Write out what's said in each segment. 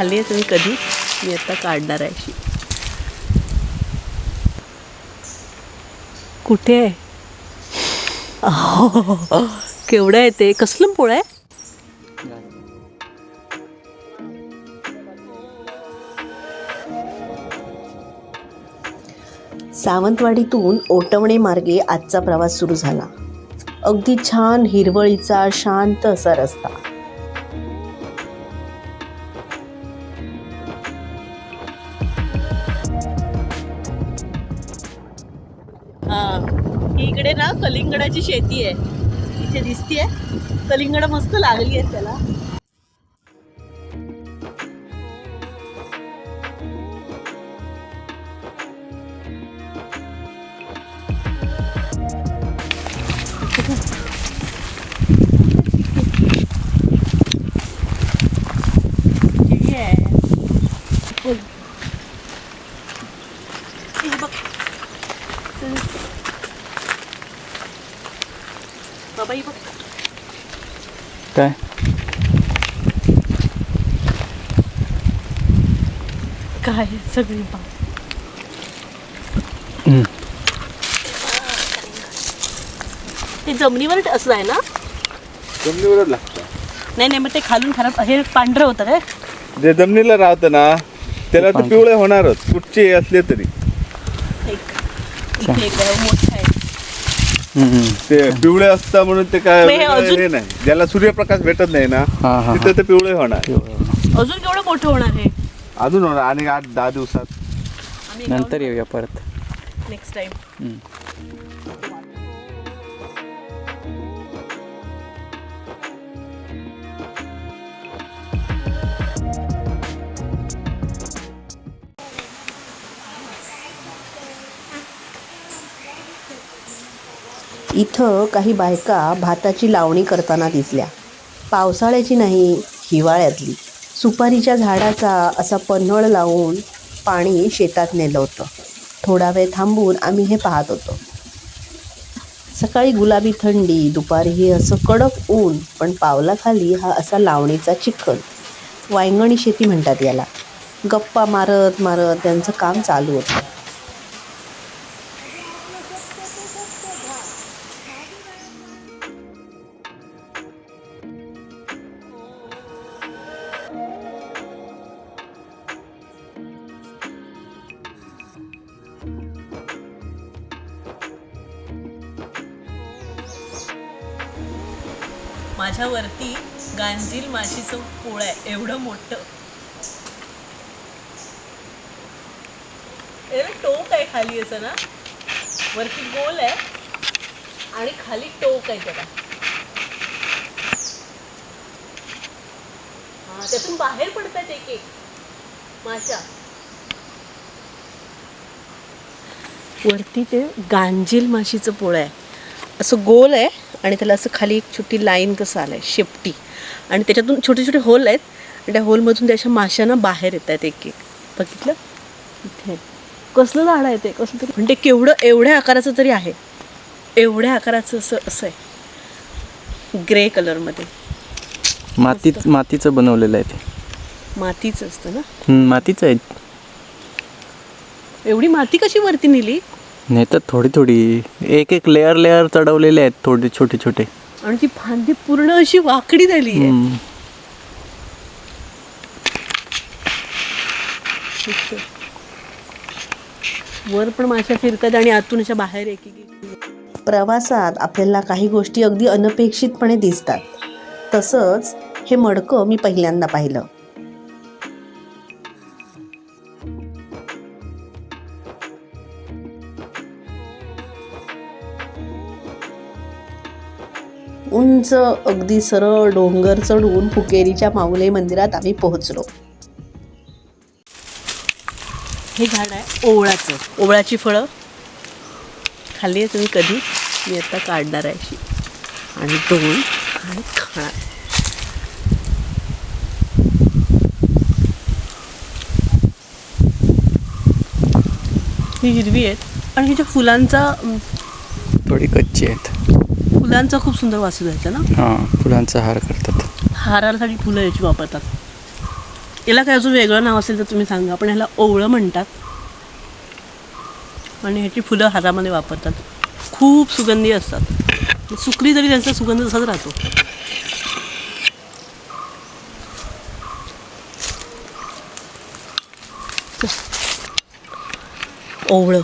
खाली आहे तुम्ही कधी? मी आता काढणार आहे अशी. कुठे आहे? केवढं आहे ते? कसलं पोळं आहे? सावंतवाडीतून ओटवणे मार्गे आजचा प्रवास सुरू झाला. अगदी छान हिरवळीचा शांत असा रस्ता. कलिंगडाची शेती आहे. इथे दिसतीये. कलिंगड मस्त लागली आहेत त्याला. किती आहे. काय काय सगळी हम्म. ते जमिनीवर असं आहे ना जमिनीवरच लागतं नाही नाही मग ते खालून खराब हे पांढरं होतं काय जे जमिनीला राहतं ना त्याला तर पिवळे होणारच कुठचे असले तरी एक इथे एक आहे, मोठं. ते पिवळे असतात म्हणून ते काय मग हे वेगळं अजून- हे नाही. ज्याला सूर्यप्रकाश भेटत नाही ना हा, हा, तिथे ते पिवळे होणार. अजून केवढं मोठं होणार आहे अजून होणार आणि आठ दहा दिवसात. आम्ही नंतर येऊया परत. नेक्स्ट टाइम इथं काही बायका भाताची लावणी करताना दिसल्या. पावसाळ्याची नाही हिवाळ्यातली. सुपारीच्या झाडाचा असा पन्हळ लावून पाणी शेतात नेलं होतं. थोडा वेळ थांबून आम्ही हे पाहत होतो. सकाळी गुलाबी थंडी दुपारी हे असं कडक ऊन पण पावलाखाली हा असा लावणीचा चिखल. वायंगणी शेती म्हणतात याला. गप्पा मारत मारत त्यांचं काम चालू होतं. माझ्यावरती गांजील माशीचं पोळ आहे एवढं मोठं. एवढं टोक आहे खाली असं ना? वरती गोल आहे आणि खाली टोक आहे त्याला. हा त्यातून बाहेर पडतात एक एक माशा. वरती ते गांजील माशीचं पोळं आहे. असं गोल आहे. आणि त्याला असं खाली एक छोटी लाईन कसं आलं आहे शेपटी. आणि त्याच्यातून छोटे छोटे होल आहेत. आणि त्या होलमधून त्या अशा माशांना बाहेर येत आहेत एक एक. बघितलं? इथे. कसलं झाड आहे ते? कसलं तरी ते केवढं एवढ्या आकाराचं तरी आहे. एवढ्या आकाराचं असं असं आहे. ग्रे कलरमध्ये. मातीत मातीचं बनवलेलं आहे ते. मातीचं असतं ना? मातीचं आहे. एवढी माती कशी वरती नेली? नाही तर थोडी थोडी एक एक लेअर लेअर चढवलेले आहेत थोडे छोटे छोटे. आणि ती फांदी पूर्ण अशी वाकडी झाली आहे. हम्म. वर पण माशा फिरतात आणि आतून अशा बाहेर एक प्रवासात आपल्याला काही गोष्टी अगदी अनपेक्षितपणे दिसतात. तसंच हे मडकं मी पहिल्यांदा पाहिलं. उंच अगदी सरळ डोंगर चढून फुकेरीच्या माऊले मंदिरात आम्ही पोहोचलो. हे झाड आहे ओवळाचं. ओवळाची फळं खाल्ली आहे तुम्ही कधी? मी आता काढणार आहे अशी. आणि दोन आणि खाणार ही हिरवी आहेत. आणि ह्याच्या फुलांचा थोडी कच्ची आहेत. फुलांचा खूप सुंदर वास जायचा ना? हां फुलांचा हार करतात. हारासाठी फुलं याची वापरतात. याला काय अजून वेगळं नाव असेल तर तुम्ही सांगा पण ह्याला ओवळं म्हणतात. आणि ह्याची फुलं हातामध्ये वापरतात. खूप सुगंधी असतात. सुकली तरी त्यांचा सुगंध तसाच राहतो. ओवळं.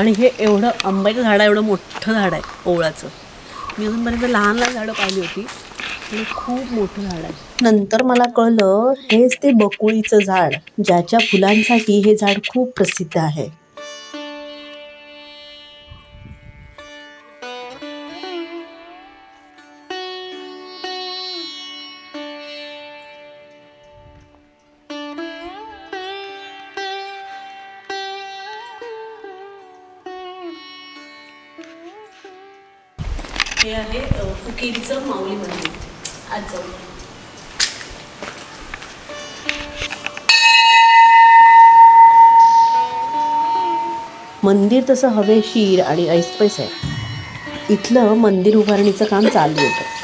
आणि हे एवढं आंब्याचं झाड आहे एवढं मोठं झाड आहे ओवळाचं. मी अजूनपर्यंत लहान लहान झाडं पाहिली होती आणि खूप मोठं झाड आहे. नंतर मला कळलं हेच ते बकुळीचं झाड ज्याच्या फुलांसाठी हे झाड खूप प्रसिद्ध आहे. हे आहे अ, फुकेरीचं माऊली मंदिर. आज जाऊ मंदिर तसं हवेशीर आणि ऐसपैस आहे इथलं मंदिर उभारणीचं काम चालू होतं.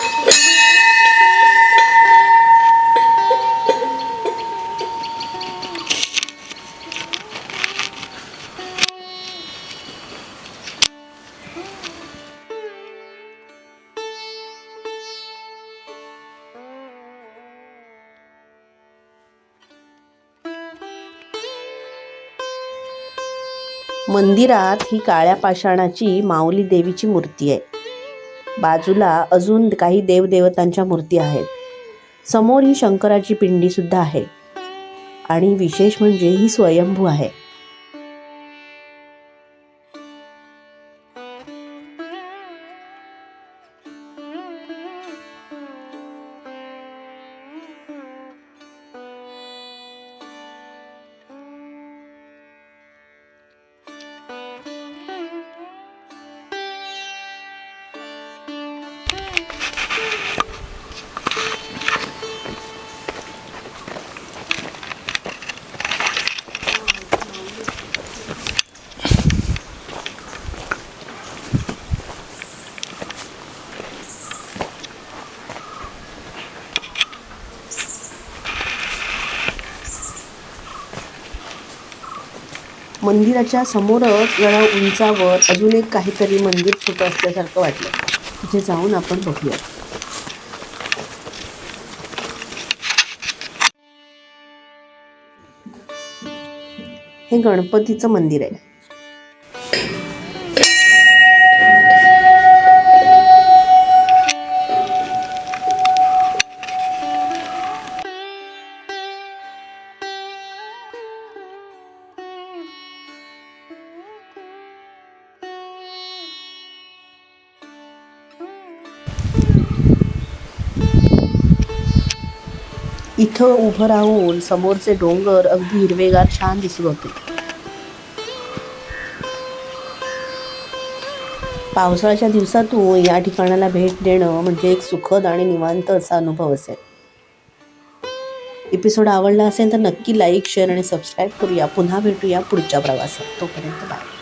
मंदिरात ही काळ्या पाषाणाची माऊली देवीची मूर्ती आहे. बाजूला अजून काही देवदेवतांच्या मूर्ती आहेत. समोर ही शंकराची पिंडी सुद्धा आहे. आणि विशेष म्हणजे ही स्वयंभू आहे. मंदिराच्या समोरच जरा उंचावर अजून एक काहीतरी मंदिर छोटं असल्यासारखं वाटलं. तिथे जाऊन आपण बघूया. हे गणपतीचं मंदिर आहे. इथं उभं राहून समोरचे डोंगर अगदी हिरवेगार छान दिसत होते. पावसाळ्याच्या दिवसातून या ठिकाणाला भेट देणं म्हणजे एक सुखद आणि निवांत असा अनुभव असेल. एपिसोड आवडला असेल तर नक्की लाईक शेअर आणि सबस्क्राईब करूया. पुन्हा भेटूया पुढच्या प्रवासात. तोपर्यंत बाय.